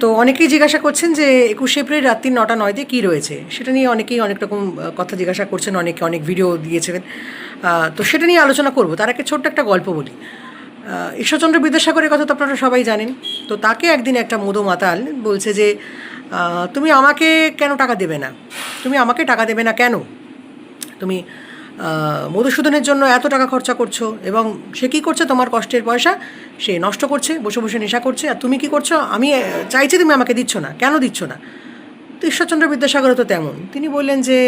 তো অনেকেই জিজ্ঞাসা করছেন যে একুশে এপ্রিল রাত্রি নটা নয় দিয়ে কী রয়েছে? সেটা নিয়ে অনেকেই অনেক রকম কথা জিজ্ঞাসা করছেন, অনেকে অনেক ভিডিও দিয়েছেন। তো সেটা নিয়ে আলোচনা করব। তার আগে ছোট্ট একটা গল্প বলি। ঈশ্বরচন্দ্র বিদ্যাসাগরের কথা তো আপনারা সবাই জানেন। তো তাকে একদিন একটা মধু মাতাল বলছে যে তুমি আমাকে কেন টাকা দেবে না? তুমি আমাকে টাকা দেবে না কেন? তুমি মধুসূদনের জন্য এত টাকা খরচা করছ এবং সে কী করছে? তোমার কষ্টের পয়সা সে নষ্ট করছে, বসে বসে নেশা করছে। আর তুমি কি করছ? আমি চাইছি তুমি আমাকে দিচ্ছ না। কেন দিচ্ছ না? তো ঈশ্বরচন্দ্র বিদ্যাসাগরও তো তেমন। তিনি বললেন যে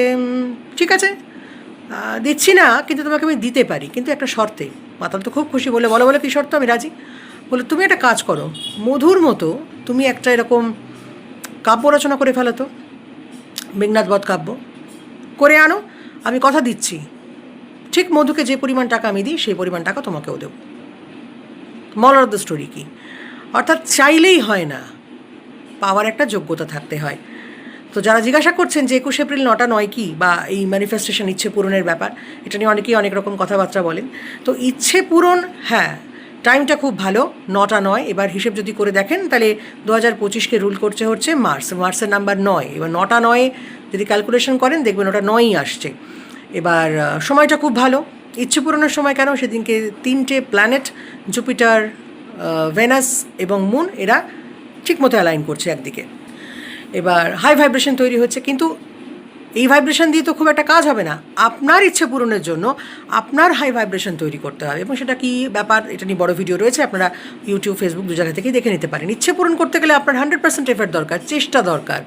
ঠিক আছে দিচ্ছি না, কিন্তু তোমাকে আমি দিতে পারি। কিন্তু একটা শর্তে। মাতাল তো খুব খুশি, বলে, বলো, বলে, কী শর্ত? আমি রাজি। বলে, তুমি একটা কাজ করো। মধুর মতো তুমি একটা এরকম কাব্য রচনা করে ফেলো তো। মেঘনাথ বধ কাব্য। করে আনো, আমি কথা দিচ্ছি। ঠিক মধুকে যে পরিমাণ টাকা আমি দিই, সেই পরিমাণ টাকা তোমাকেও দেবো। মল অফ দ্য স্টোরি কি? অর্থাৎ চাইলেই হয় না, পাওয়ার একটা যোগ্যতা থাকতে হয়। তো যারা জিজ্ঞাসা করছেন যে একুশে এপ্রিল নটা নয় কি, বা এই ম্যানিফেস্টেশন ইচ্ছে পূরণের ব্যাপার, এটা নিয়ে অনেকেই অনেক রকম কথাবার্তা বলেন। তো ইচ্ছে পূরণ হ্যাঁ টাইমটা খুব ভালো, নটা নয়, এবার হিসেব যদি করে দেখেন, তাহলে দু হাজার পঁচিশকে রুল করছে হচ্ছে মার্চ মার্চের নাম্বার নয়। এবার নটা নয়ে যদি ক্যালকুলেশন করেন, দেখবেন ওটা নয়ই আসছে। এবার সময়টা খুব ভালো। ইচ্ছে পূরণের সময় কেন? সেদিনকে তিনটে প্ল্যানেট জুপিটার ভেনাস এবং মুন এরা ঠিকমতো অ্যালাইন করছে একদিকে। এবার হাই ভাইব্রেশন তৈরি হচ্ছে, কিন্তু এই ভাইব্রেশন দিয়ে তো খুব একটা কাজ হবে না। আপনার ইচ্ছে পূরণের জন্য আপনার হাই ভাইব্রেশন তৈরি করতে হবে এবং সেটা কি ব্যাপার এটা নিয়ে বড় ভিডিও রয়েছে, আপনারা ইউটিউব ফেসবুক দু জায়গা থেকেই দেখে নিতে পারেন। ইচ্ছে পূরণ করতে গেলে আপনার হান্ড্রেড পার্সেন্ট এফার্ট দরকার, চেষ্টা দরকার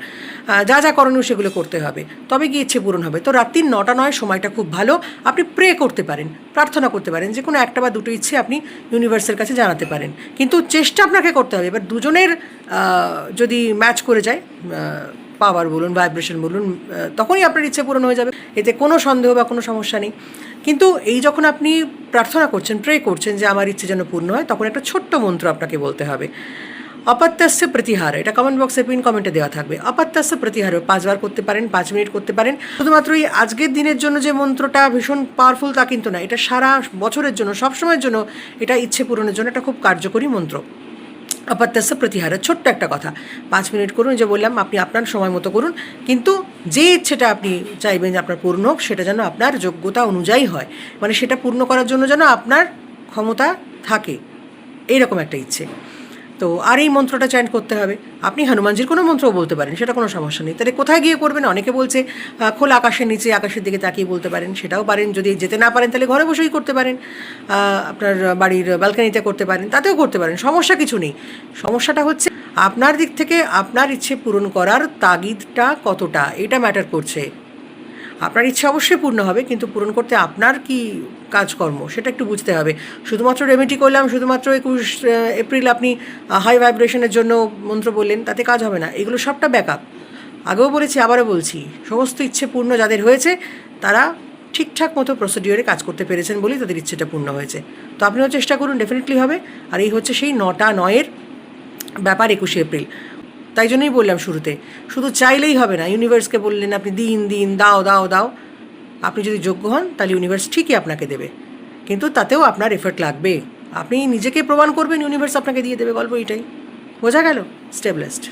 যা যা করণীয় সেগুলো করতে হবে। তবে কি ইচ্ছে পূরণ হবে। তো রাত্রির নটা নয়, সময়টা খুব ভালো। আপনি প্রে করতে পারেন, প্রার্থনা করতে পারেন যে কোনো একটা বা দুটো ইচ্ছে আপনি ইউনিভার্সের কাছে জানাতে পারেন। কিন্তু চেষ্টা আপনাকে করতে হবে। এবার দুজনের যদি ম্যাচ করে যায় পাওয়ার বলুন ভাইব্রেশন বলুন তখনই আপনার ইচ্ছে পূরণ হয়ে যাবে। এতে কোনো সন্দেহ বা কোনো সমস্যা নেই। কিন্তু এই যখন আপনি প্রার্থনা করছেন প্রে করছেন যে আমার ইচ্ছে যেন পূর্ণ হয়, তখন একটা ছোট্ট মন্ত্র আপনাকে বলতে হবে। অপাত্যাস্য প্রতিহার, এটা কমেন্ট বক্সে পিন কমেন্টে দেওয়া থাকবে। অপাত্যাস্য প্রতিহার, পাঁচবার করতে পারেন, পাঁচ মিনিট করতে পারেন। শুধুমাত্র এই আজকের দিনের জন্য যে মন্ত্রটা ভীষণ পাওয়ারফুল তা কিন্তু না, এটা সারা বছরের জন্য, সবসময়ের জন্য এটা ইচ্ছে পূরণের জন্য একটা খুব কার্যকরী মন্ত্র। অপাত্যাস্য প্রতিহারের ছোট্ট একটা কথা। পাঁচ মিনিট করুন যে বললাম, আপনি আপনার সময় মতো করুন। কিন্তু যে ইচ্ছেটা আপনি চাইবেন যে আপনার পূর্ণ হোক, সেটা যেন আপনার যোগ্যতা অনুযায়ী হয়। মানে সেটা পূর্ণ করার জন্য যেন আপনার ক্ষমতা থাকে। এইরকম একটা ইচ্ছে। তো আর এই মন্ত্রটা চ্যান্ট করতে হবে। আপনি হনুমানজির কোনো মন্ত্রও বলতে পারেন, সেটা কোনো সমস্যা নেই। তাহলে কোথায় গিয়ে করবেন? অনেকে বলছে খোলা আকাশের নিচে, আকাশের দিকে তাকিয়ে বলতে পারেন, সেটাও পারেন। যদি যেতে না পারেন, তাহলে ঘরে বসেই করতে পারেন। আপনার বাড়ির ব্যালকানিতে করতে পারেন, তাতেও করতে পারেন, সমস্যা কিছু নেই। সমস্যাটা হচ্ছে, আপনার দিক থেকে আপনার ইচ্ছে পূরণ করার তাগিদটা কতটা? এটা ম্যাটার করছে। আপনার ইচ্ছে অবশ্যই পূর্ণ হবে, কিন্তু পূরণ করতে আপনার কি কাজকর্ম সেটা একটু বুঝতে হবে। শুধুমাত্র রেমেডি করলাম শুধুমাত্র একুশ এপ্রিল আপনি হাই ভাইব্রেশনের জন্য মন্ত্র বললেন, তাতে কাজ হবে না। এগুলো সবটা ব্যাকআপ আগেও বলেছি, আবারও বলছি, সমস্ত ইচ্ছে পূর্ণ যাদের হয়েছে, তারা ঠিকঠাক মতো প্রসিডিওরে কাজ করতে পেরেছেন বলেই তাদের ইচ্ছেটা পূর্ণ হয়েছে। তো আপনিও চেষ্টা করুন ডেফিনেটলি হবে। আর এই হচ্ছে সেই নটা নয়ের ব্যাপার একুশে এপ্রিল। তাই জন্যই বললাম শুরুতে, শুধু চাইলেই হবে না ইউনিভার্সকে বললেন আপনি, দিন দিন, দাও দাও দাও। আপনি যদি যোগ্য হন, তাহলে ইউনিভার্স ঠিকই আপনাকে দেবে। কিন্তু তাতেও আপনার এফর্ট লাগবে। আপনি নিজেকে প্রমাণ করবেন ইউনিভার্স আপনাকে দিয়ে দেবে, গল্প এটাই। বোঝা গেল? স্টেবলেস্ট